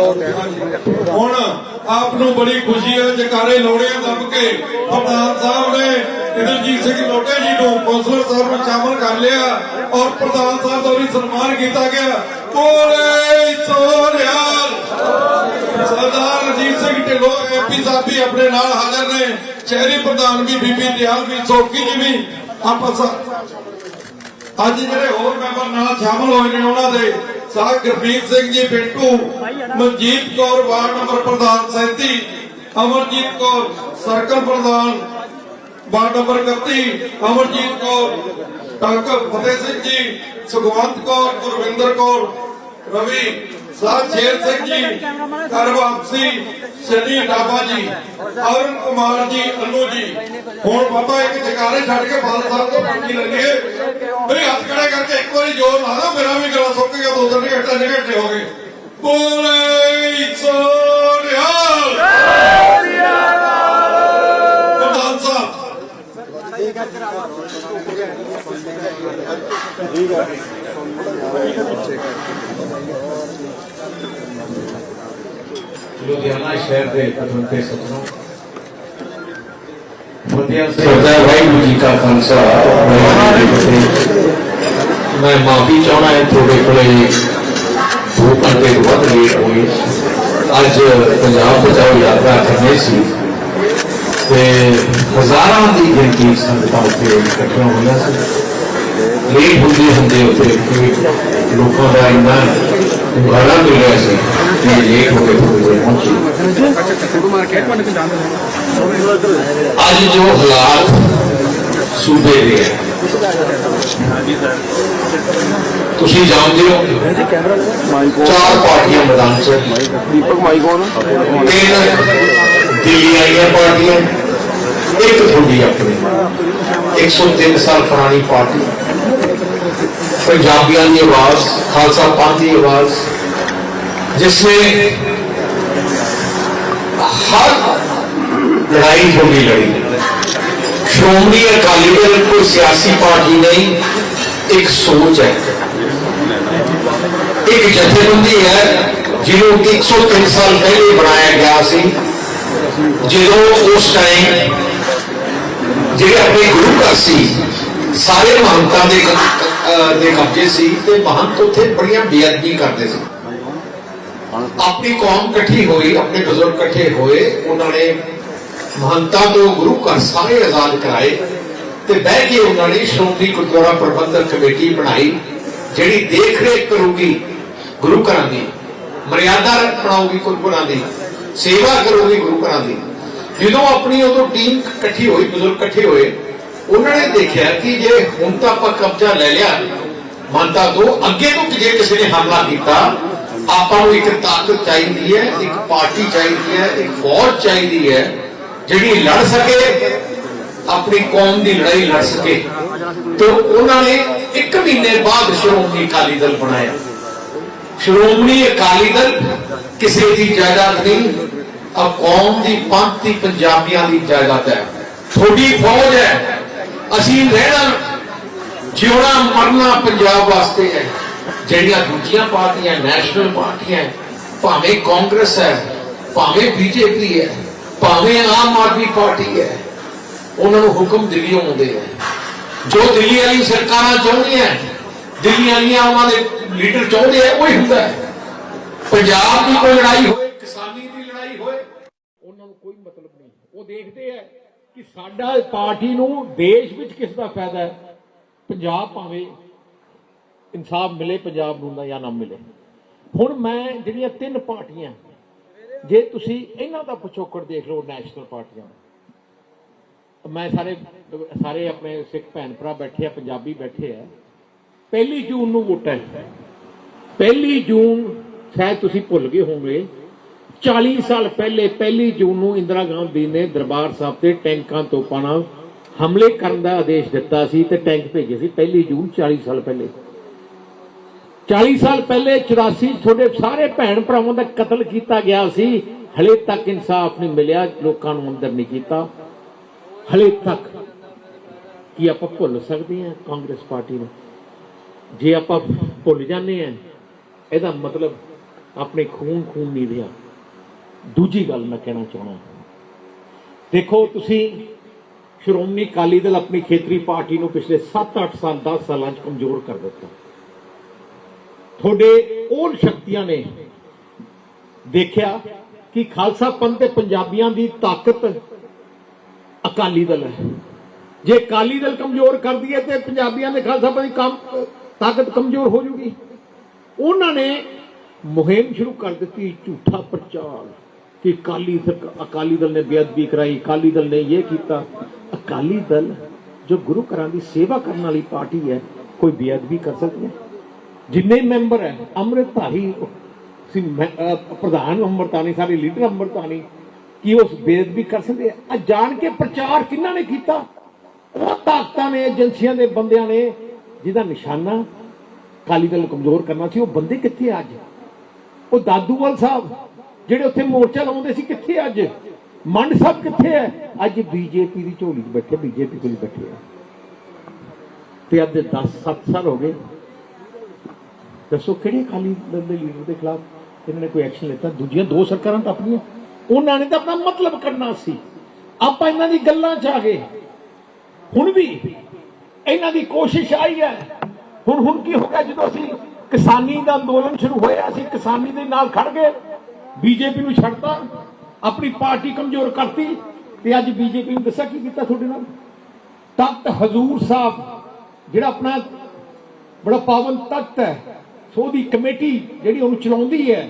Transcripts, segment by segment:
ਹੁਣ ਆਪ ਨੂੰ ਬੜੀ ਖੁਸ਼ੀ ਹੈ, ਜਕਾਰੇ ਲੋੜੇ ਦੱਬ ਕੇ ਪ੍ਰਧਾਨ ਸਾਹਿਬ ਨੇ ਇੰਦਰਜੀਤ ਸਿੰਘ ਲੋਟੇ ਜੀ ਨੂੰ ਕੌਂਸਲਰ ਸਾਹਿਬ ਨੂੰ ਸ਼ਾਮਲ ਕਰ ਲਿਆ ਔਰ ਪ੍ਰਧਾਨ ਸਾਹਿਬ ਦਾ ਵੀ ਸਨਮਾਨ ਕੀਤਾ ਗਿਆ। ਬੋਲੇ ਸੋਨਿਆਲ ਸਰਦਾਰ ਰਣਜੀਤ ਸਿੰਘ ਢਿੱਲੋਂ ਐਮਪੀ ਸਾਹਿਬ ਵੀ ਆਪਣੇ ਨਾਲ ਹਾਜ਼ਰ ਨੇ। ਸ਼ਹਿਰੀ ਪ੍ਰਧਾਨ ਵੀ ਬੀਬੀ ਦਿਆਲ ਵੀ, ਸੋਕੀ ਜੀ ਵੀ। ਆਪਸ ਅੱਜ ਜਿਹੜੇ ਹੋਰ ਮੈਂਬਰ ਨਾਲ ਸ਼ਾਮਲ ਹੋਏ ਨੇ ਉਹਨਾਂ ਦੇ ਸਾਹ ਗੁਰਬੀਰ ਸਿੰਘ ਜੀ ਪਿੰਟੂ, ਮਨਜੀਤ ਕੌਰ ਵਾਰਡ ਨੰਬਰ ਪ੍ਰਧਾਨ 37 ਅਮਰਜੀਤ ਕੌਰ ਸਰਕਲ ਪ੍ਰਧਾਨ ward number 31 Amarjit Kaur, doctor Fateh Singh ji, Sukhwant Kaur, Gurvinder Kaur, Ravi ਸਾਹ ਸ਼ੇਰ ਸਿੰਘ ਜੀ, ਘਰ ਵਾਪਸੀ, ਸਨੀ ਡਾਬਾ ਜੀ, ਅਰੁਣ ਕੁਮਾਰ ਜੀ, ਅੰਨੂ ਜੀ। ਹੁਣ ਬਾਬਾ ਇੱਕ ਜਕਾਰੇ ਛੱਡ ਕੇ ਫਾਲ ਸਾਹਿਬ ਤੋਂ ਪੰਜੀ ਲੱਗੇ ਮੇਰੇ ਹੱਥ ਖੜੇ ਕਰਕੇ ਇੱਕ ਵਾਰੀ ਜ਼ੋਰ ਲਾ ਦੋ ਮੇਰਾ ਵੀ ਗਲਾ ਸੁੱਕ ਗਿਆ ਦੋ ਤਿੰਨ ਘੰਟੇ ਤਿੰਨ ਘੰਟੇ ਹੋ ਗਏ। ਬੋਲੇ ਸੋਨਿਹਾਲ ਪ੍ਰਧਾਨ ਸਾਹਿਬ। ਲੁਧਿਆਣਾ ਸ਼ਹਿਰ ਦੇ ਪਤਵੰਤੇ ਸਤਨੋਂ ਫਤਿਹ ਸਰਦਾ ਵਾਹਿਗੁਰੂ ਜੀ ਕਾ ਖਾਲਸਾ। ਵਾਹਿਗੁਰੂ ਜੀ ਕੀ ਫਤਿਹ। ਮੈਂ ਮਾਫੀ ਚਾਹਣਾ ਹੈ ਤੁਹਾਡੇ ਕੋਲੇ ਦੋ ਘੰਟੇ ਤੋਂ ਵੱਧ ਲੇਟ ਹੋਈ ਅੱਜ ਪੰਜਾਬ ਬਚਾਓ ਯਾਤਰਾ ਕਰਨੀ ਸੀ। ਤੇ ਹਜ਼ਾਰਾਂ ਦੀ ਗਿਣਤੀ ਸੰਗਤਾਂ ਉੱਤੇ ਇਕੱਠੀਆਂ ਹੋਈਆਂ ਸੀ। ਲੇਟ ਹੁੰਦੇ ਹੁੰਦੇ ਉੱਤੇ ਲੋਕਾਂ ਦਾ ਇੰਨਾ ਬੜਾ ਮਿਲਿਆ ਸੀ ਕਿ ਲੇਟ ਹੋ ਕੇ ਜਿਹੇ ਪਹੁੰਚੇ। ਅੱਜ ਜੋ ਹਾਲਾਤ ਸੂਬੇ ਦੇ ਹੈ। ਤੁਸੀਂ ਜਾਣਦੇ ਹੋ ਚਾਰ ਪਾਰਟੀਆਂ ਮੈਦਾਨ 'ਚ। ਦੀਪਕ ਮਾਈ ਕੌਣ ਤਿੰਨ ਦਿੱਲੀ ਆਈਆਂ ਪਾਰਟੀਆਂ ਇੱਕ ਤੁਹਾਡੀ ਆਪਣੀ। 103 ਸਾਲ ਪੁਰਾਣੀ ਪਾਰਟੀ। ਪੰਜਾਬੀਆਂ ਦੀ ਆਵਾਜ਼ ਖਾਲਸਾ ਪੰਥ ਦੀ ਆਵਾਜ਼ ਜਿਸਨੇ ਹਰ ਲੜਾਈ ਤੁਹਾਡੀ ਲੜੀ। ਸ਼੍ਰੋਮਣੀ ਅਕਾਲੀ ਦਲ ਕੋਈ ਸਿਆਸੀ ਪਾਰਟੀ ਨਹੀਂ, ਇੱਕ ਸੋਚ ਹੈ। ਇੱਕ ਜਥੇਬੰਦੀ ਹੈ, ਜਿਹਨੂੰ 103 ਸਾਲ ਪਹਿਲੇ ਬਣਾਇਆ ਗਿਆ ਸੀ। ਜਦੋਂ ਉਸ ਟਾਈਮ ਜਿਹੜੇ ਆਪਣੇ ਗੁਰੂ ਘਰ ਸੀ, ਸਾਰੇ ਮਹੰਤਾਂ ਦੇ ਦੇ ਕਬਜ਼ੇ ਸੀ ਤੇ ਮਹੰਤ ਉੱਥੇ ਬੜੀਆਂ ਬੇਅਦਬੀ ਕਰਦੇ ਸੀ। ਆਪਣੀ ਕੌਮ ਇਕੱਠੀ ਹੋਈ, ਆਪਣੇ ਬਜ਼ੁਰਗ ਇਕੱਠੇ ਹੋਏ, ਉਹਨਾਂ ਨੇ ਮਹੰਤਾਂ ਤੋਂ ਗੁਰੂ ਘਰ ਸਾਰੇ ਆਜ਼ਾਦ ਕਰਾਏ ਤੇ ਬਹਿ ਕੇ ਉਹਨਾਂ ਨੇ ਸ਼੍ਰੋਮਣੀ ਗੁਰਦੁਆਰਾ ਪ੍ਰਬੰਧਕ ਕਮੇਟੀ ਬਣਾਈ, ਜਿਹੜੀ ਦੇਖ ਰੇਖ ਕਰੂਗੀ ਗੁਰੂ ਘਰਾਂ ਦੀ, ਮਰਿਆਦਾ ਬਣਾਉਗੀ ਗੁਰੂਆਂ ਦੀ, ਸੇਵਾ ਕਰੂਗੀ ਗੁਰੂ ਘਰਾਂ ਦੀ। ਜਦੋਂ ਆਪਣੀ ਉਦੋਂ ਟੀਮ ਇਕੱਠੀ ਹੋਈ, ਬਜ਼ੁਰਗ ਇਕੱਠੇ ਹੋਏ, ਉਹਨਾਂ ਨੇ ਦੇਖਿਆ ਕਿ ਜੇ ਹੁਣ ਤਾਂ ਆਪਾਂ ਕਬਜ਼ਾ ਲੈ ਲਿਆ ਮੰਨਤਾ ਤੋਂ ਅੱਗੇ ਨੂੰ ਜੇ ਕਿਸੇ ਨੇ ਹਮਲਾ ਕੀਤਾ, ਆਪਾਂ ਨੂੰ ਇੱਕ ਤਾਕਤ ਚਾਹੀਦੀ ਹੈ, ਇੱਕ ਪਾਰਟੀ ਚਾਹੀਦੀ ਹੈ, ਇੱਕ ਫੌਜ ਚਾਹੀਦੀ ਹੈ ਜਿਹੜੀ ਲੜ ਸਕੇ, ਆਪਣੀ ਕੌਮ ਦੀ ਲੜਾਈ ਲੜ ਸਕੇ। ਤੇ ਉਹਨਾਂ ਨੇ ਇੱਕ ਮਹੀਨੇ ਬਾਅਦ ਸ਼੍ਰੋਮਣੀ ਅਕਾਲੀ ਦਲ ਬਣਾਇਆ। ਸ਼੍ਰੋਮਣੀ ਅਕਾਲੀ ਦਲ ਕਿਸੇ ਦੀ ਜਾਇਦਾਦ ਨਹੀਂ ਆ ਕੌਮ ਦੀ ਪੰਥ ਪੰਜਾਬੀਆਂ ਦੀ ਜਾਇਦਾਦ ਹੈ। ਥੋੜੀ ਫੌਜ ਹੈ, ਅਸੀਂ ਰਹਿਣਾ, ਜਿਉਣਾ, ਮਰਨਾ ਪੰਜਾਬ ਵਾਸਤੇ ਹੈ। ਜਿਹੜੀਆਂ ਦੂਜੀਆਂ ਪਾਰਟੀਆਂ, ਨੈਸ਼ਨਲ ਪਾਰਟੀਆਂ, ਭਾਵੇਂ ਕਾਂਗਰਸ ਹੈ, ਭਾਵੇਂ ਬੀਜੇਪੀ ਹੈ ਭਾਵੇਂ ਆਮ ਆਦਮੀ ਪਾਰਟੀ ਹੈ, ਉਹਨਾਂ ਨੂੰ ਹੁਕਮ ਦਿੱਲੀੋਂ ਆਉਂਦੇ ਹੈ। ਜੋ ਦਿੱਲੀ ਵਾਲੀ ਸਰਕਾਰਾਂ ਚਾਹੁੰਦੀਆਂ ਦਿੱਲੀ ਵਾਲੀਆਂ ਉਹਨਾਂ ਦੇ ਲੀਡਰ ਚਾਹੁੰਦੇ ਆ ਉਹੀ ਹੁੰਦਾ ਹੈ। ਪੰਜਾਬ ਦੀ ਕੋਈ ਲੜਾਈ ਹੋਏ, ਕਿਸਾਨੀ ਦੀ ਲੜਾਈ ਹੋਏ, ਉਹਨਾਂ ਨੂੰ ਕੋਈ ਮਤਲਬ ਨਹੀਂ। ਉਹ ਦੇਖਦੇ ਆ ਕਿ ਸਾਡਾ ਪਾਰਟੀ ਨੂੰ ਦੇਸ਼ ਵਿੱਚ ਕਿਸ ਦਾ ਫਾਇਦਾ ਹੈ? ਪੰਜਾਬ ਭਾਵੇਂ ਇਨਸਾਫ ਮਿਲੇ, ਪੰਜਾਬ ਨੂੰ ਜਾਂ ਨਾ ਮਿਲੇ। ਹੁਣ ਮੈਂ ਜਿਹੜੀਆਂ ਤਿੰਨ ਪਾਰਟੀਆਂ ਜੇ ਤੁਸੀਂ ਇਹਨਾਂ ਦਾ ਪਿਛੋਕੜ ਦੇਖ ਲਓ ਨੈਸ਼ਨਲ ਪਾਰਟੀਆਂ ਮੈਂ ਸਾਰੇ ਸਾਰੇ ਆਪਣੇ ਸਿੱਖ ਭੈਣ ਭਰਾ ਬੈਠੇ ਆ, ਪੰਜਾਬੀ ਬੈਠੇ ਆ। ਪਹਿਲੀ ਜੂਨ ਨੂੰ ਵੋਟਾਂ ਪਹਿਲੀ ਜੂਨ ਸ਼ਾਇਦ ਤੁਸੀਂ ਭੁੱਲ ਗਏ ਹੋਵੋਗੇ। 40 ਸਾਲ ਪਹਿਲੇ, ਪਹਿਲੀ ਜੂਨ ਨੂੰ ਇੰਦਰਾ ਗਾਂਧੀ ਨੇ ਦਰਬਾਰ ਸਾਹਿਬ ਤੇ ਟੈਂਕਾਂ ਤੋਂ ਨਾਲ ਹਮਲੇ ਕਰਨ ਦਾ ਆਦੇਸ਼ ਦਿੱਤਾ ਸੀ ਤੇ ਟੈਂਕ ਭੇਜੇ ਸੀ। ਪਹਿਲੀ ਜੂਨ 40 ਸਾਲ ਪਹਿਲੇ। 40 ਸਾਲ ਪਹਿਲੇ 84 ਤੁਹਾਡੇ ਸਾਰੇ ਭੈਣ ਭਰਾਵਾਂ ਦਾ ਕਤਲ ਕੀਤਾ ਗਿਆ ਸੀ। ਹਲੇ ਤੱਕ ਇਨਸਾਫ ਨਹੀਂ ਮਿਲਿਆ, ਲੋਕਾਂ ਨੂੰ ਅੰਦਰ ਨਹੀਂ ਕੀਤਾ। ਹਲੇ ਤੱਕ ਕੀ ਆਪਾਂ ਭੁੱਲ ਸਕਦੇ ਹਾਂ ਕਾਂਗਰਸ ਪਾਰਟੀ ਨੂੰ? ਜੇ ਆਪਾਂ ਭੁੱਲ ਜਾਂਦੇ ਹਾਂ, ਇਹਦਾ ਮਤਲਬ ਆਪਣੇ ਖੂਨ ਖੂਨ ਨਹੀਂ ਰਿਹਾ। ਦੂਜੀ ਗੱਲ ਮੈਂ ਕਹਿਣਾ ਚਾਹਣਾ ਦੇਖੋ, ਤੁਸੀਂ ਸ਼੍ਰੋਮਣੀ ਅਕਾਲੀ ਦਲ ਆਪਣੀ ਖੇਤਰੀ ਪਾਰਟੀ ਨੂੰ ਪਿਛਲੇ 7-8 ਸਾਲ 10 ਸਾਲਾਂ 'ਚ ਕਮਜ਼ੋਰ ਕਰ ਦਿੱਤਾ। ਤੁਹਾਡੇ ਉਹ ਸ਼ਕਤੀਆਂ ਨੇ ਦੇਖਿਆ ਕਿ ਖਾਲਸਾ ਪੰਥ ਤੇ ਪੰਜਾਬੀਆਂ ਦੀ ਤਾਕਤ ਅਕਾਲੀ ਦਲ ਹੈ। ਜੇ ਅਕਾਲੀ ਦਲ ਕਮਜ਼ੋਰ ਕਰਦੀ ਹੈ ਤੇ ਪੰਜਾਬੀਆਂ ਦੇ ਖਾਲਸਾ ਪੰਥ ਦੀ ਕੰਮ, ਤਾਕਤ ਕਮਜ਼ੋਰ ਹੋ ਜੂਗੀ। ਉਹਨਾਂ ਨੇ ਮੁਹਿੰਮ ਸ਼ੁਰੂ ਕਰ ਦਿੱਤੀ, ਝੂਠਾ ਪ੍ਰਚਾਰ ਕਿ ਅਕਾਲੀ ਅਕਾਲੀ ਦਲ ਨੇ ਬੇਅਦਬੀ ਕਰਾਈ, ਅਕਾਲੀ ਦਲ ਨੇ ਇਹ ਕੀਤਾ। ਅਕਾਲੀ ਦਲ ਜੋ ਗੁਰੂ ਘਰਾਂ ਦੀ ਸੇਵਾ ਕਰਨ ਵਾਲੀ ਪਾਰਟੀ ਹੈ, ਕੋਈ ਬੇਅਦਬੀ ਕਰ ਸਕਦੀ ਹੈ? ਜਿੰਨੇ ਮੈਂਬਰ ਹੈ, ਅੰਮ੍ਰਿਤਧਾਰੀ ਸੀ ਪ੍ਰਧਾਨ ਅੰਮ੍ਰਿਤਾਨੀ ਸਾਰੇ ਲੀਡਰ ਅੰਮ੍ਰਿਤਾਨੀ ਕੀ ਉਸ ਬੇਅਦਬੀ ਕਰ ਸਕਦੇ ਆ? ਜਾਣ ਕੇ ਪ੍ਰਚਾਰ ਕਿਹਨਾਂ ਨੇ ਕੀਤਾ? ਉਹ ਤਾਕਤਾਂ ਨੇ, ਏਜੰਸੀਆਂ ਦੇ ਬੰਦਿਆਂ ਨੇ, ਜਿਹਦਾ ਨਿਸ਼ਾਨਾ ਅਕਾਲੀ ਦਲ ਕਮਜ਼ੋਰ ਕਰਨਾ ਸੀ, ਉਹ ਬੰਦੇ ਕਿੱਥੇ ਅੱਜ? ਉਹ ਦਾਦੂਵਾਲ ਸਾਹਿਬ, ਜਿਹੜੇ ਉੱਥੇ ਮੋਰਚਾ ਲਾਉਂਦੇ ਸੀ, ਕਿੱਥੇ ਅੱਜ? ਮੰਡ ਸਾਹਿਬ ਕਿੱਥੇ ਹੈ? ਅੱਜ ਬੀਜੇਪੀ ਦੀ ਝੋਲੀ 'ਚ ਬੈਠੇ, ਬੀਜੇਪੀ ਕੋਲ ਹੀ ਬੈਠੇ ਆ। ਤੇ ਅੱਜ 10 7 ਸਾਲ ਹੋ ਗਏ। ਦੱਸੋ ਕਿਹੜੇ ਅਕਾਲੀ ਦਲ ਦੇ ਲੀਡਰ ਦੇ ਖਿਲਾਫ ਇਹਨਾਂ ਨੇ ਕੋਈ ਐਕਸ਼ਨ ਲਿੱਤਾ? ਦੂਜੀਆਂ ਦੋ ਸਰਕਾਰਾਂ ਤਾਂ ਆਪਣੀਆਂ। ਉਹਨਾਂ ਨੇ ਤਾਂ ਆਪਣਾ ਮਤਲਬ ਕਰਨਾ ਸੀ। ਆਪਾਂ ਇਹਨਾਂ ਦੀ ਗੱਲਾਂ 'ਚ ਆ ਗਏ। ਹੁਣ ਵੀ ਇਹਨਾਂ ਦੀ ਕੋਸ਼ਿਸ਼ ਆਈ ਹੈ। ਹੁਣ ਹੁਣ ਕੀ ਹੋ ਗਿਆ ਜਦੋਂ ਅਸੀਂ ਕਿਸਾਨੀ ਦਾ ਅੰਦੋਲਨ ਸ਼ੁਰੂ ਹੋਇਆ, ਅਸੀਂ ਕਿਸਾਨੀ ਦੇ ਨਾਲ ਖੜ ਗਏ। ਬੀਜੇਪੀ ਨੂੰ ਛੱਡਤਾ, ਆਪਣੀ ਪਾਰਟੀ ਕਮਜ਼ੋਰ ਕਰਤੀ ਤੇ ਅੱਜ ਬੀਜੇਪੀ ਨੂੰ ਦੱਸਿਆ ਕੀ ਕੀਤਾ ਤੁਹਾਡੇ ਨਾਲ? ਤਖਤ ਹਜ਼ੂਰ ਸਾਹਿਬ, ਜਿਹੜਾ ਆਪਣਾ ਬੜਾ ਪਾਵਨ ਤਖਤ ਹੈ ਸੋ ਉਹਦੀ ਕਮੇਟੀ ਜਿਹੜੀ ਉਹਨੂੰ ਚਲਾਉਂਦੀ ਹੈ,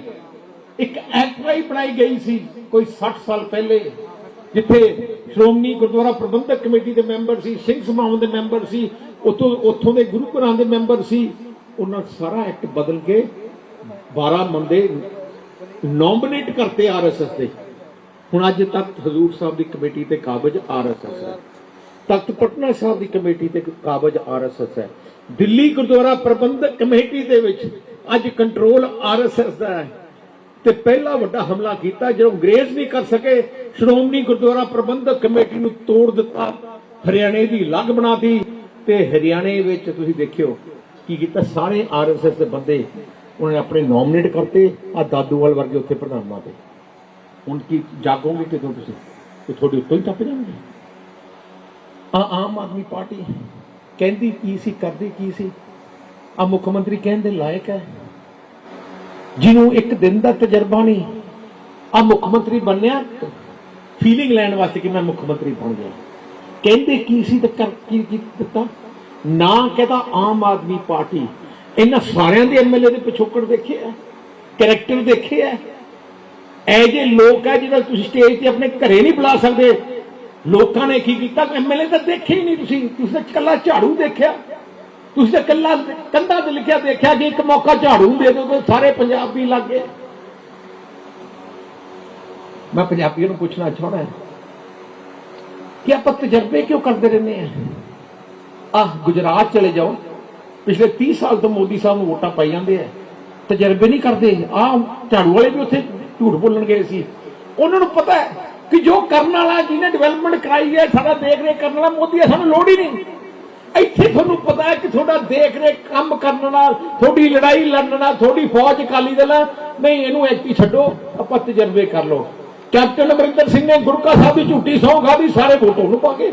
ਇੱਕ ਐਕਟਰਾਈ ਬਣਾਈ ਗਈ ਸੀ ਕੋਈ 60 ਸਾਲ ਪਹਿਲੇ, ਜਿੱਥੇ ਸ਼੍ਰੋਮਣੀ ਗੁਰਦੁਆਰਾ ਪ੍ਰਬੰਧਕ ਕਮੇਟੀ ਦੇ ਮੈਂਬਰ ਸੀ, ਸਿੰਘ ਸਭਾਵਾਂ ਦੇ ਮੈਂਬਰ ਸੀ, ਉਥੋਂ, ਉੱਥੋਂ ਦੇ ਗੁਰੂ ਘਰਾਂ ਦੇ ਮੈਂਬਰ ਸੀ, ਉਹਨਾਂ ਸਾਰਾ ਐਕਟ ਬਦਲ ਕੇ 12 ਬੰਦੇ ਨੋਮੀਨੇਟ ਕਰਤੇ ਆਰਐਸਐਸ ਦੇ। ਹੁਣ ਅੱਜ ਤੱਕ ਹਜ਼ੂਰ ਸਾਹਿਬ ਦੀ ਕਮੇਟੀ ਤੇ ਕਾਬਜ ਆਰਐਸਐਸ ਹੈ ਤਖਤ ਪਟਨਾ ਸਾਹਿਬ ਦੀ ਕਮੇਟੀ ਤੇ ਕਾਬਜ ਆਰਐਸਐਸ ਹੈ। ਦਿੱਲੀ ਗੁਰਦੁਆਰਾ ਪ੍ਰਬੰਧਕ ਕਮੇਟੀ ਦੇ ਵਿੱਚ ਅੱਜ ਕੰਟਰੋਲ ਆਰਐਸਐਸ ਦਾ ਹੈ। ਤੇ ਪਹਿਲਾ ਵੱਡਾ ਹਮਲਾ ਕੀਤਾ, ਜਦੋਂ ਅੰਗਰੇਜ਼ ਨਹੀਂ ਕਰ ਸਕੇ, ਸ਼੍ਰੋਮਣੀ ਗੁਰਦੁਆਰਾ ਪ੍ਰਬੰਧਕ ਕਮੇਟੀ ਨੂੰ ਤੋੜ ਦਿੱਤਾ। ਹਰਿਆਣੇ ਦੀ ਲੱਗ ਬਣਾਤੀ ਤੇ ਹਰਿਆਣੇ ਵਿੱਚ ਤੁਸੀਂ ਦੇਖਿਓ ਕੀ ਕੀਤਾ। ਸਾਰੇ ਆਰਐਸਐਸ ਦੇ ਬੰਦੇ ਉਹਨਾਂ ਨੇ ਆਪਣੇ ਨੋਮੀਨੇਟ ਕਰਤੇ ਆ ਦਾਦੂਵਾਲ ਵਰਗੇ ਉੱਥੇ ਪ੍ਰਧਾਨ ਮਾਤੇ ਹੁਣ ਕੀ ਜਾਗੋਗੇ ਕਿਦੋਂ ਤੁਸੀਂ? ਤੇ ਤੁਹਾਡੇ ਉੱਤੋਂ ਹੀ ਟੱਪ ਜਾਣਗੇ। ਆ ਆਮ ਆਦਮੀ ਪਾਰਟੀ ਕਹਿੰਦੀ ਕੀ ਸੀ, ਕਰਦੀ ਕੀ ਸੀ? ਆ ਮੁੱਖ ਮੰਤਰੀ ਕਹਿੰਦੇ ਲਾਇਕ ਹੈ। ਜਿਹਨੂੰ ਇੱਕ ਦਿਨ ਦਾ ਤਜਰਬਾ ਨਹੀਂ, ਆ ਮੁੱਖ ਮੰਤਰੀ ਬਣਿਆ ਫੀਲਿੰਗ ਲੈਣ ਵਾਸਤੇ ਕਿ ਮੈਂ ਮੁੱਖ ਮੰਤਰੀ ਬਣ ਗਿਆ। ਕਹਿੰਦੇ ਕੀ ਸੀ ਤੇ ਕਰ ਕੀ ਦਿੱਤਾ? ਨਾ ਕਹਦਾ ਆਮ ਆਦਮੀ ਪਾਰਟੀ। ਇਹਨਾਂ ਸਾਰਿਆਂ ਦੇ ਐਮਐਲਏ ਦੇ ਪਿਛੋਕੜ ਦੇਖੇ ਆ ਕੈਰੈਕਟਰ ਦੇਖੇ ਆ। ਐ ਜੇ ਲੋਕ ਹੈ ਜਿਹੜਾ ਤੁਸੀਂ ਸਟੇਜ ਤੇ ਆਪਣੇ ਘਰੇ ਨਹੀਂ ਬੁਲਾ ਸਕਦੇ। ਲੋਕਾਂ ਨੇ ਕੀ ਕੀਤਾ? ਐਮਐਲਏ ਤਾਂ ਦੇਖੇ ਹੀ ਨਹੀਂ ਤੁਸੀਂ। ਤੁਸੀਂ ਤਾਂ ਕੱਲਾ ਝਾੜੂ ਦੇਖਿਆ। ਤੁਸੀਂ ਤਾਂ ਕੱਲਾ ਕੰਧਾਂ ਤੇ ਲਿਖਿਆ ਦੇਖਿਆ ਕਿ ਇੱਕ ਮੌਕਾ ਝਾੜੂ ਦੇ ਦਿਓ ਤੇ ਸਾਰੇ ਪੰਜਾਬੀ ਲੱਗ। ਗਏ ਮੈਂ ਪੰਜਾਬੀਆਂ ਨੂੰ ਪੁੱਛਣਾ ਚਾਹਣਾ ਕਿ ਆਪਾਂ ਤਜਰਬੇ ਕਿਉਂ ਕਰਦੇ ਰਹਿੰਦੇ ਆ ਆਹ ਗੁਜਰਾਤ ਚਲੇ ਜਾਓ। ਪਿਛਲੇ 30 ਸਾਲ ਤੋਂ ਮੋਦੀ ਸਾਹਿਬ ਨੂੰ ਵੋਟਾਂ ਪਾਈ ਜਾਂਦੇ ਆ। ਤਜਰਬੇ ਨਹੀਂ ਕਰਦੇ। ਆਹ ਝਾੜੂ ਵਾਲੇ ਵੀ ਉੱਥੇ ਝੂਠ ਬੋਲਣ ਗਏ ਸੀ। ਉਹਨਾਂ ਨੂੰ ਪਤਾ ਹੈ ਕਿ ਜੋ ਕਰਨ ਵਾਲਾ ਜਿਹਨੇ ਡਿਵੈਲਪਮੈਂਟ ਕਰਾਈ ਹੈ, ਸਾਡਾ ਦੇਖ ਰੇਖ ਕਰਨ ਵਾਲਾ ਮੋਦੀ ਹੈ, ਸਾਨੂੰ ਲੋੜ ਹੀ ਨਹੀਂ। ਇੱਥੇ ਤੁਹਾਨੂੰ ਪਤਾ ਹੈ ਕਿ ਤੁਹਾਡਾ ਦੇਖ ਰੇਖ ਕੰਮ ਕਰਨ ਨਾਲ, ਤੁਹਾਡੀ ਲੜਾਈ ਲੜਨ ਨਾਲ, ਤੁਹਾਡੀ ਫੌਜ ਅਕਾਲੀ ਦਲ ਹੈ। ਨਹੀਂ, ਇਹਨੂੰ ਐਕਟੀ ਛੱਡੋ, ਆਪਾਂ ਤਜਰਬੇ ਕਰ ਲਓ। ਕੈਪਟਨ ਅਮਰਿੰਦਰ ਸਿੰਘ ਨੇ ਗੁਰਕਾ ਸਾਹਿਬ ਦੀ ਝੂਠੀ ਸਹੁੰ ਖਾਧੀ ਸਾਰੇ ਵੋਟ ਉਹਨੂੰ ਪਾ ਕੇ।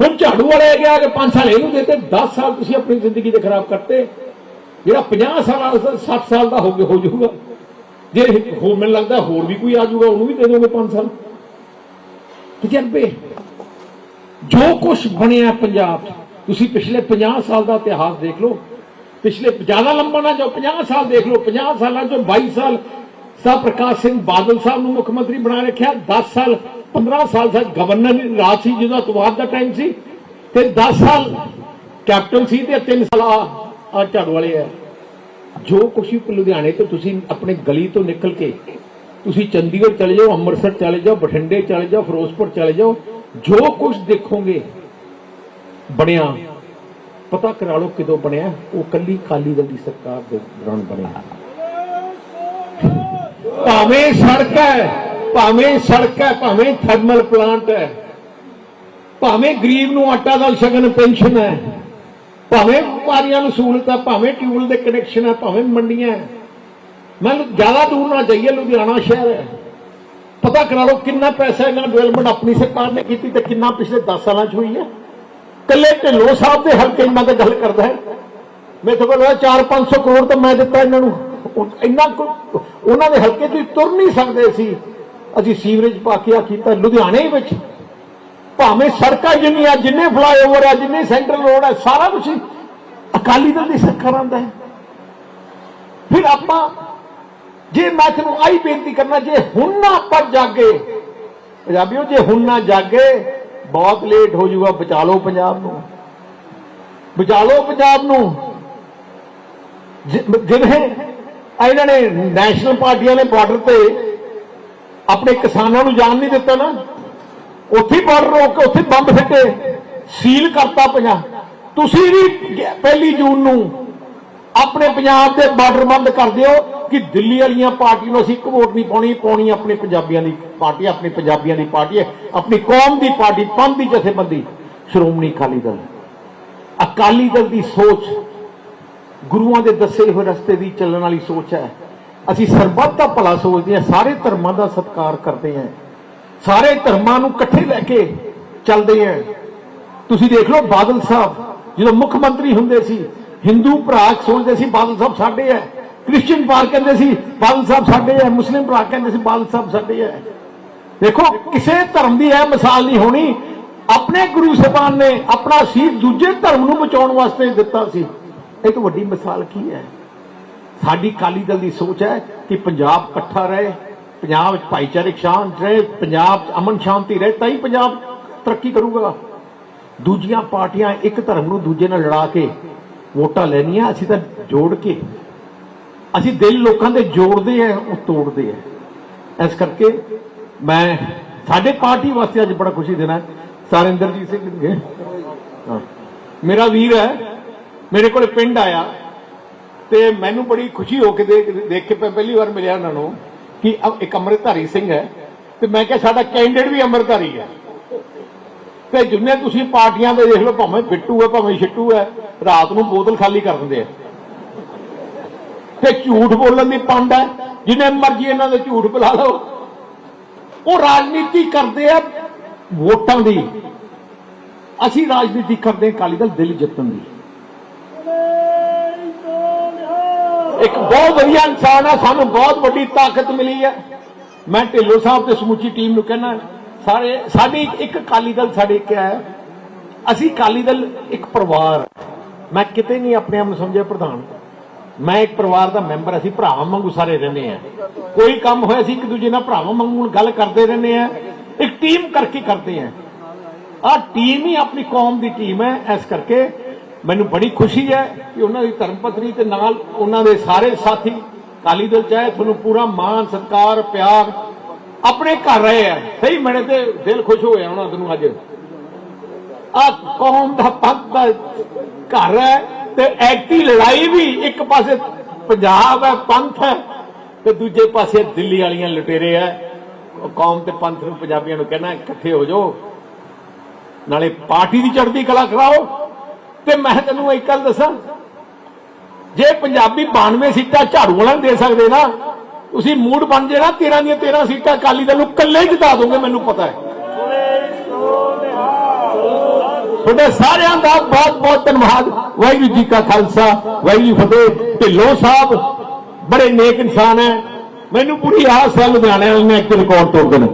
ਹੁਣ ਝਾੜੂ ਵਾਲੇ ਗਿਆ ਕਿ 5 ਸਾਲ ਇਹਨੂੰ ਦਿੱਤੇ 10 ਸਾਲ ਤੁਸੀਂ ਆਪਣੀ ਜ਼ਿੰਦਗੀ ਦੇ ਖਰਾਬ ਕਰਤੇ। ਜਿਹੜਾ 50 ਸਾਲ ਦਾ 60 ਸਾਲ ਦਾ ਹੋ ਗਿਆ, ਹੋ ਜਾਊਗਾ। ਜੇ ਹੋਰ ਮੈਨੂੰ ਲੱਗਦਾ ਹੋਰ ਵੀ ਕੋਈ ਆ ਜਾਊਗਾ, ਉਹਨੂੰ ਵੀ ਦੇ ਦੋਗੇ 5 ਸਾਲ। ਤਜਰਬੇ ਜੋ ਕੁਝ ਬਣਿਆ ਪੰਜਾਬ 'ਚ, ਤੁਸੀਂ ਪਿਛਲੇ 50 ਸਾਲ ਦਾ ਇਤਿਹਾਸ ਦੇਖ ਲਓ। ਪਿਛਲੇ ਜ਼ਿਆਦਾ ਲੰਬਾ ਨਾ ਜਾਓ 50 ਸਾਲ ਦੇਖ ਲਓ। 50 ਸਾਲਾਂ ਚੋਂ 22 ਸਾਲ ਸਾਹਿਬ ਪ੍ਰਕਾਸ਼ ਸਿੰਘ ਬਾਦਲ ਸਾਹਿਬ ਨੂੰ ਮੁੱਖ ਮੰਤਰੀ ਬਣਾ ਰੱਖਿਆ। 10 ਸਾਲ 15 ਸਾਲ ਤੱਕ ਗਵਰਨਰ ਰਾਜ ਸੀ ਜਦੋਂ ਅਤਵਾਦ ਦਾ ਟਾਈਮ ਸੀ। ਤੇ 10 ਸਾਲ ਕੈਪਟਨ ਸੀ ਤੇ 3 ਸਾਲ ਆ ਆ ਝਾੜੂ ਵਾਲੇ ਆ। ਜੋ ਕੁਛ ਲੁਧਿਆਣੇ ਤੋਂ ਤੁਸੀਂ ਆਪਣੇ ਗਲੀ ਤੋਂ ਨਿਕਲ ਕੇ ਤੁਸੀਂ ਚੰਡੀਗੜ੍ਹ ਚਲੇ ਜਾਓ, ਅੰਮ੍ਰਿਤਸਰ ਚਲੇ ਜਾਓ, ਬਠਿੰਡੇ ਚਲੇ ਜਾਓ, ਫਿਰੋਜ਼ਪੁਰ ਚਲੇ ਜਾਓ, ਜੋ ਕੁਝ ਦੇਖੋਗੇ ਬਣਿਆ, ਪਤਾ ਕਰਾ ਲਓ ਕਿਦੋਂ ਬਣਿਆ, ਉਹ ਕੱਲੀ ਖਾਲੀ ਦਲ ਦੀ ਸਰਕਾਰ ਦੇ ਦੌਰਾਨ ਬਣਿਆ। ਭਾਵੇਂ ਸੜਕ ਹੈ, ਭਾਵੇਂ ਸੜਕ ਹੈ, ਭਾਵੇਂ ਥਰਮਲ ਪਲਾਂਟ ਹੈ, ਭਾਵੇਂ ਗਰੀਬ ਨੂੰ ਆਟਾ ਦਾਲ ਸ਼ਗਨ ਪੈਨਸ਼ਨ ਹੈ ਭਾਵੇਂ ਵਪਾਰੀਆਂ ਨੂੰ ਸਹੂਲਤ ਹੈ ਭਾਵੇਂ ਟਿਊਬਲ ਦੇ ਕਨੈਕਸ਼ਨ ਹੈ ਭਾਵੇਂ ਮੰਡੀਆਂ ਹੈ ਮੈਨੂੰ ਜ਼ਿਆਦਾ ਦੂਰ ਨਾ ਜਾਈਏ, ਲੁਧਿਆਣਾ ਸ਼ਹਿਰ ਹੈ ਪਤਾ ਕਰਾ ਲਓ ਕਿੰਨਾ ਪੈਸਾ ਇਹਨਾਂ ਡਿਵੈਲਪਮੈਂਟ ਆਪਣੀ ਸਰਕਾਰ ਨੇ ਕੀਤੀ ਤੇ ਕਿੰਨਾ ਪਿਛਲੇ 10 ਸਾਲਾਂ 'ਚ ਹੋਈ ਹੈ ਕੱਲੇ ਢਿੱਲੋਂ ਸਾਹਿਬ ਦੇ ਹਲਕੇ ਇਹਨਾਂ ਤੇ ਗੱਲ ਕਰਦਾ ਹੈ। ਮੇਰੇ ਕੋਲ 4-500 ਕਰੋੜ ਤਾਂ ਮੈਂ ਦਿੱਤਾ ਇਹਨਾਂ ਨੂੰ। ਇੰਨਾ ਉਹਨਾਂ ਦੇ ਹਲਕੇ ਤੋਂ ਤੁਰ ਨਹੀਂ ਸਕਦੇ ਸੀ ਅਸੀਂ ਸੀਵਰੇਜ ਪਾ ਕੇ ਆ ਕੀਤਾ, ਲੁਧਿਆਣੇ ਵਿੱਚ। ਭਾਵੇਂ ਸੜਕਾਂ ਜਿੰਨੀਆਂ, ਜਿੰਨੇ ਫਲਾਈਓਵਰ ਆ, ਜਿੰਨੇ ਸੈਂਟਰਲ ਰੋਡ ਆ, ਸਾਰਾ ਕੁਝ ਅਕਾਲੀ ਦਲ ਦੀ ਸਰਕਾਰ ਆਂਦਾ ਹੈ। ਫਿਰ ਆਪਾਂ ਜੇ ਮੈਂ ਤੁਹਾਨੂੰ ਆਈ ਬੇਨਤੀ ਕਰਨਾ, ਜੇ ਹੁਣ ਨਾ ਆਪਾਂ ਜਾਗੇ, ਪੰਜਾਬੀਓ, ਜੇ ਹੁਣ ਨਾ ਜਾਗੇ, ਬਹੁਤ ਲੇਟ ਹੋ ਜਾਊਗਾ, ਬਚਾ ਲਓ ਪੰਜਾਬ ਨੂੰ। ਬਚਾ ਲਓ ਪੰਜਾਬ ਨੂੰ। ਜਿਵੇਂ ਇਹਨਾਂ ਨੇ ਨੈਸ਼ਨਲ ਪਾਰਟੀਆਂ ਨੇ ਬਾਰਡਰ ਤੇ ਆਪਣੇ ਕਿਸਾਨਾਂ ਨੂੰ ਜਾਣ ਨਹੀਂ ਦਿੱਤਾ ਨਾ। ਉੱਥੇ ਬਾਰਡਰ ਰੋਕ ਕੇ ਉੱਥੇ ਬੰਬ ਸਿੱਟੇ। ਸੀਲ ਕਰਤਾ ਪੰਜਾਬ ਤੁਸੀਂ ਵੀ ਪਹਿਲੀ ਜੂਨ ਨੂੰ ਆਪਣੇ ਪੰਜਾਬ ਦੇ ਬਾਰਡਰ ਬੰਦ ਕਰ ਦਿਓ ਕਿ ਦਿੱਲੀ ਵਾਲੀਆਂ ਪਾਰਟੀਆਂ ਨੂੰ ਅਸੀਂ ਇੱਕ ਵੋਟ ਨਹੀਂ ਪਾਉਣੀ ਪਾਉਣੀ ਆਪਣੇ ਪੰਜਾਬੀਆਂ ਦੀ ਪਾਰਟੀ, ਆਪਣੀ ਪੰਜਾਬੀਆਂ ਦੀ ਪਾਰਟੀ ਹੈ, ਆਪਣੀ ਕੌਮ ਦੀ ਪਾਰਟੀ, ਪੰਥ ਦੀ ਜਥੇਬੰਦੀ। ਸ਼੍ਰੋਮਣੀ ਅਕਾਲੀ ਦਲ। ਅਕਾਲੀ ਦਲ ਦੀ ਸੋਚ, ਗੁਰੂਆਂ ਦੇ ਦੱਸੇ ਹੋਏ ਰਸਤੇ ਦੀ ਚੱਲਣ ਵਾਲੀ ਸੋਚ ਹੈ। ਅਸੀਂ ਸਰਬੱਤ ਦਾ ਭਲਾ ਸੋਚਦੇ ਹਾਂ, ਸਾਰੇ ਧਰਮਾਂ ਦਾ ਸਤਿਕਾਰ ਕਰਦੇ ਹਾਂ। ਸਾਰੇ ਧਰਮਾਂ ਨੂੰ ਇਕੱਠੇ ਲੈ ਕੇ ਚੱਲਦੇ ਹਾਂ ਤੁਸੀਂ ਦੇਖ ਲਓ ਬਾਦਲ ਸਾਹਿਬ, ਜਦੋਂ ਮੁੱਖ ਮੰਤਰੀ ਹੁੰਦੇ ਸੀ, ਹਿੰਦੂ ਭਰਾ ਸੋਚਦੇ ਸੀ ਬਾਦਲ ਸਾਹਿਬ ਸਾਡੇ ਹੈ ਕ੍ਰਿਸਚੀਅਨ ਭਰਾ ਕਹਿੰਦੇ ਸੀ ਬਾਦਲ ਸਾਹਿਬ ਸਾਡੇ ਹੈ ਮੁਸਲਿਮ ਭਰਾ ਕਹਿੰਦੇ ਸੀ ਬਾਦਲ ਸਾਹਿਬ ਸਾਡੇ ਹੈ ਦੇਖੋ, ਕਿਸੇ ਧਰਮ ਦੀ ਇਹ ਮਿਸਾਲ ਨਹੀਂ ਹੋਣੀ। ਆਪਣੇ ਗੁਰੂ ਸਾਹਿਬਾਨ ਨੇ ਆਪਣਾ ਸੀਸ ਦੂਜੇ ਧਰਮ ਨੂੰ ਬਚਾਉਣ ਵਾਸਤੇ ਦਿੱਤਾ ਸੀ। ਇਹ ਤੋਂ ਵੱਡੀ ਮਿਸਾਲ ਕੀ ਹੈ ਸਾਡੀ ਕਾਲੀ ਦਲ ਦੀ ਸੋਚ ਹੈ ਕਿ ਪੰਜਾਬ ਇਕੱਠਾ ਰਹੇ ਪੰਜਾਬ ਵਿੱਚ ਭਾਈਚਾਰਕ ਸ਼ਾਂਤ ਰਹੇ, ਪੰਜਾਬ 'ਚ ਅਮਨ ਸ਼ਾਂਤੀ ਰਹੇ, ਤਾਂ ਹੀ ਪੰਜਾਬ ਤਰੱਕੀ ਕਰੂਗਾ। ਦੂਜੀਆਂ ਪਾਰਟੀਆਂ ਇੱਕ ਧਰਮ ਨੂੰ ਦੂਜੇ ਨਾਲ ਲੜਾ ਕੇ ਵੋਟਾਂ ਲੈਣੀਆਂ, ਅਸੀਂ ਤਾਂ ਜੋੜ ਕੇ, ਅਸੀਂ ਦਿਲ ਲੋਕਾਂ ਦੇ ਜੋੜਦੇ ਆ ਉਹ ਤੋੜਦੇ ਆ ਇਸ ਕਰਕੇ ਮੈਂ ਸਾਡੇ ਪਾਰਟੀ ਵਾਸਤੇ ਅੱਜ ਬੜਾ ਖੁਸ਼ੀ ਦੇਣਾ ਹੈ ਸਾਰਿੰਦਰਜੀਤ ਸਿੰਘ ਜੀ। ਮੇਰਾ ਵੀਰ ਹੈ, ਮੇਰੇ ਕੋਲ ਪਿੰਡ ਆਇਆ, ਤੇ ਮੈਨੂੰ ਬੜੀ ਖੁਸ਼ੀ ਹੋ ਕੇ ਦੇਖ ਦੇਖ ਕੇ ਮੈਂ ਪਹਿਲੀ ਵਾਰ ਮਿਲਿਆ ਉਹਨਾਂ ਨੂੰ। ਕਿ ਇੱਕ ਅੰਮ੍ਰਿਤਧਾਰੀ ਸਿੰਘ ਹੈ ਤੇ ਮੈਂ ਕਿਹਾ ਸਾਡਾ ਕੈਂਡੀਡੇਟ ਵੀ ਅੰਮ੍ਰਿਤਧਾਰੀ ਹੈ। ਤੇ ਜਿੰਨੇ ਤੁਸੀਂ ਪਾਰਟੀਆਂ ਦੇ ਦੇਖ ਲਓ, ਭਾਵੇਂ ਬਿੱਟੂ ਹੈ, ਭਾਵੇਂ ਛਿੱਟੂ ਹੈ, ਰਾਤ ਨੂੰ ਬੋਤਲ ਖਾਲੀ ਕਰ ਦਿੰਦੇ ਆ। ਤੇ ਝੂਠ ਬੋਲਣ ਦੀ ਪੰਡ ਹੈ, ਜਿੰਨੇ ਮਰਜ਼ੀ ਇਹਨਾਂ ਦੇ ਝੂਠ ਬੁਲਾ ਲਓ। ਉਹ ਰਾਜਨੀਤੀ ਕਰਦੇ ਆ ਵੋਟਾਂ ਦੀ। ਅਸੀਂ ਰਾਜਨੀਤੀ ਕਰਦੇ ਹਾਂ, ਅਕਾਲੀ ਦਲ ਦਿਲ ਜਿੱਤਣ ਦੀ। ਇੱਕ ਬਹੁਤ ਵਧੀਆ ਇਨਸਾਨ ਹੈ ਸਾਨੂੰ ਬਹੁਤ ਵੱਡੀ ਤਾਕਤ ਮਿਲੀ ਹੈ ਮੈਂ ਢਿੱਲੋਂ ਸਾਹਿਬ ਤੇ ਸਮੁੱਚੀ ਟੀਮ ਨੂੰ ਕਹਿੰਦਾ, ਸਾਰੇ, ਸਾਡੀ ਇੱਕ ਅਕਾਲੀ ਦਲ ਸਾਡੇ ਇੱਕ ਹੈ ਅਸੀਂ ਅਕਾਲੀ ਦਲ ਇੱਕ ਪਰਿਵਾਰ ਮੈਂ ਕਿਤੇ ਨਹੀਂ ਆਪਣੇ ਆਪ ਨੂੰ ਸਮਝਿਆ ਪ੍ਰਧਾਨ। ਮੈਂ ਇੱਕ ਪਰਿਵਾਰ ਦਾ ਮੈਂਬਰ, ਅਸੀਂ ਭਰਾਵਾਂ ਵਾਂਗੂ ਸਾਰੇ ਰਹਿੰਦੇ ਆ। ਕੋਈ ਕੰਮ ਹੋਇਆ, ਅਸੀਂ ਇੱਕ ਦੂਜੇ ਨਾਲ ਭਰਾਵਾਂ ਵਾਂਗੂ ਗੱਲ ਕਰਦੇ ਰਹਿੰਦੇ ਆ। ਇੱਕ ਟੀਮ ਕਰਕੇ ਕਰਦੇ ਆ। ਆ ਟੀਮ ਹੀ ਆਪਣੀ ਕੌਮ ਦੀ ਟੀਮ ਹੈ, ਇਸ ਕਰਕੇ ਮੈਨੂੰ ਬੜੀ ਖੁਸ਼ੀ ਹੈ ਕਿ ਉਹਨਾਂ ਦੀ ਧਰਮ ਪਤਨੀ ਤੇ ਨਾਲ ਉਹਨਾਂ ਦੇ ਸਾਰੇ ਸਾਥੀ ਕਾਲੀ ਦਲ ਚਾਹੇ ਤੁਹਾਨੂੰ ਪੂਰਾ ਮਾਣ, ਸਤਿਕਾਰ, ਪਿਆਰ ਆਪਣੇ ਘਰ ਰਹੇ ਆ। ਸਹੀ ਮੈਨੇ ਤੇ ਦਿਲ ਖੁਸ਼ ਹੋਇਆ ਉਹਨਾਂ ਨੂੰ ਅੱਜ। ਆ ਕੌਮ ਦਾ ਪੰਥ ਦਾ ਘਰ ਹੈ ਤੇ ਐਕਟੀ ਲੜਾਈ ਵੀ ਇੱਕ ਪਾਸੇ ਪੰਜਾਬ ਹੈ, ਪੰਥ ਹੈ ਤੇ ਦੂਜੇ ਪਾਸੇ ਦਿੱਲੀ ਵਾਲੀਆਂ ਲਟੇਰੇ ਹੈ। ਕੌਮ ਤੇ ਪੰਥ ਨੂੰ ਪੰਜਾਬੀਆਂ ਨੂੰ ਕਹਿਣਾ ਇਕੱਠੇ ਹੋ ਜਾਓ। ਨਾਲੇ ਪਾਰਟੀ ਦੀ ਚੜ੍ਹਦੀ ਕਲਾ ਕਰਾਓ। ਤੇ ਮੈਂ ਤੈਨੂੰ ਇੱਕ ਗੱਲ ਦੱਸਾਂ, ਜੇ ਪੰਜਾਬੀ 92 ਸੀਟਾਂ ਝਾੜੂ ਵਾਲਿਆਂ ਨੂੰ ਦੇ ਸਕਦੇ ਨਾ, ਤੁਸੀਂ ਮੂਡ ਬਣ ਜੇ ਨਾ 13 ਦੀਆਂ 13 ਸੀਟਾਂ ਅਕਾਲੀ ਦਲ ਨੂੰ ਇਕੱਲੇ ਹੀ ਜਿਤਾ ਦੋਗੇ, ਮੈਨੂੰ ਪਤਾ ਹੈ। ਤੁਹਾਡੇ ਸਾਰਿਆਂ ਦਾ ਬਹੁਤ ਬਹੁਤ ਧੰਨਵਾਦ। ਵਾਹਿਗੁਰੂ ਜੀ ਕਾ ਖਾਲਸਾ, ਵਾਹਿਗੁਰੂ ਫਤਿਹ। ਢਿੱਲੋਂ ਸਾਹਿਬ ਬੜੇ ਨੇਕ ਇਨਸਾਨ ਹੈ। ਮੈਨੂੰ ਪੂਰੀ ਆਸ ਹੈ, ਲੁਧਿਆਣੇ ਵਾਲੇ ਨੇ ਇੱਕ ਰਿਕਾਰਡ ਤੋੜ ਦੇਣਾ।